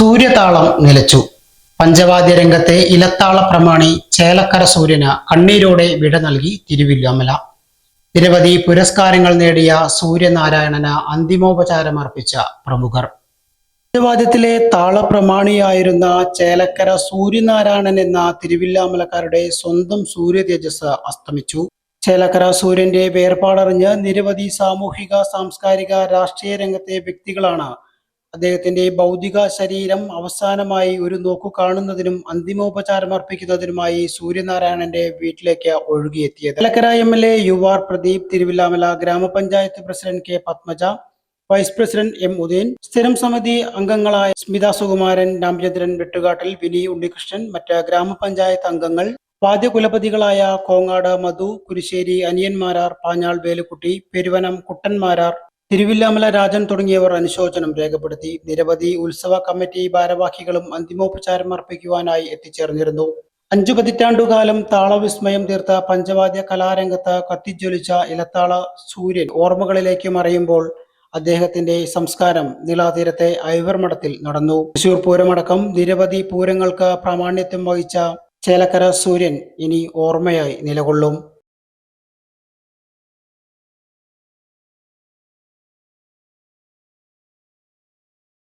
സൂര്യതാളം നിലച്ചു. പഞ്ചവാദ്യ രംഗത്തെ ഇലത്താള പ്രമാണി ചേലക്കര സൂര്യന് കണ്ണീരോടെ വിട നൽകി തിരുവില്ലാമല നിരവധി പുരസ്കാരങ്ങൾ നേടിയ സൂര്യനാരായണന് അന്തിമോപചാരമർപ്പിച്ച പ്രമുഖർ. പഞ്ചവാദ്യത്തിലെ താളപ്രമാണിയായിരുന്ന ചേലക്കര സൂര്യനാരായണൻ എന്ന തിരുവില്ലാമലക്കാരുടെ സ്വന്തം സൂര്യ തേജസ് അസ്തമിച്ചു. ചേലക്കര സൂര്യന്റെ വേർപാടറിഞ്ഞ് നിരവധി സാമൂഹിക സാംസ്കാരിക രാഷ്ട്രീയ രംഗത്തെ വ്യക്തികളാണ് അദ്ദേഹത്തിന്റെ ഭൗതിക ശരീരം അവസാനമായി ഒരു നോക്കു കാണുന്നതിനും അന്തിമോപചാരം അർപ്പിക്കുന്നതിനുമായി സൂര്യനാരായണന്റെ വീട്ടിലേക്ക് ഒഴുകിയെത്തിയത്. Thalakkara M L A U R Pradeep Thiruvilwamala grama panchayat president K Padmaja vice president M Udayan സ്ഥിരം സമിതി അംഗങ്ങളായ സ്മിത സുകുമാരൻ രാമചന്ദ്രൻ വെട്ടുകാട്ടിൽ വിനി ഉണ്ണികൃഷ്ണൻ മറ്റ് ഗ്രാമപഞ്ചായത്ത് അംഗങ്ങൾ വാദ്യ കുലപതികളായ കോങ്ങാട് മധു കുരിശ്ശേരി അനിയന്മാരാർ പാഞ്ഞാൾ വേലുക്കുട്ടി പെരുവനം കുട്ടന്മാരാർ തിരുവില്ലാമല രാജൻ തുടങ്ങിയവർ അനുശോചനം രേഖപ്പെടുത്തി. നിരവധി ഉത്സവ കമ്മിറ്റി ഭാരവാഹികളും അന്തിമോപചാരം അർപ്പിക്കുവാനായി എത്തിച്ചേർന്നിരുന്നു. അഞ്ചു പതിറ്റാണ്ടുകാലം താളവിസ്മയം തീർത്ത പഞ്ചവാദ്യ കലാരംഗത്ത് കത്തിജ്വലിച്ച ഇലത്താള സൂര്യൻ ഓർമ്മകളിലേക്ക് മറയുമ്പോൾ അദ്ദേഹത്തിന്റെ സംസ്കാരം നിളാതീരത്തെ ഐവർമഠത്തിൽ നടന്നു. തൃശൂർ പൂരമടക്കം നിരവധി പൂരങ്ങൾക്ക് പ്രാമാണ്യത്വം വഹിച്ച ചേലക്കര സൂര്യൻ ഇനി ഓർമ്മയായി നിലകൊള്ളും.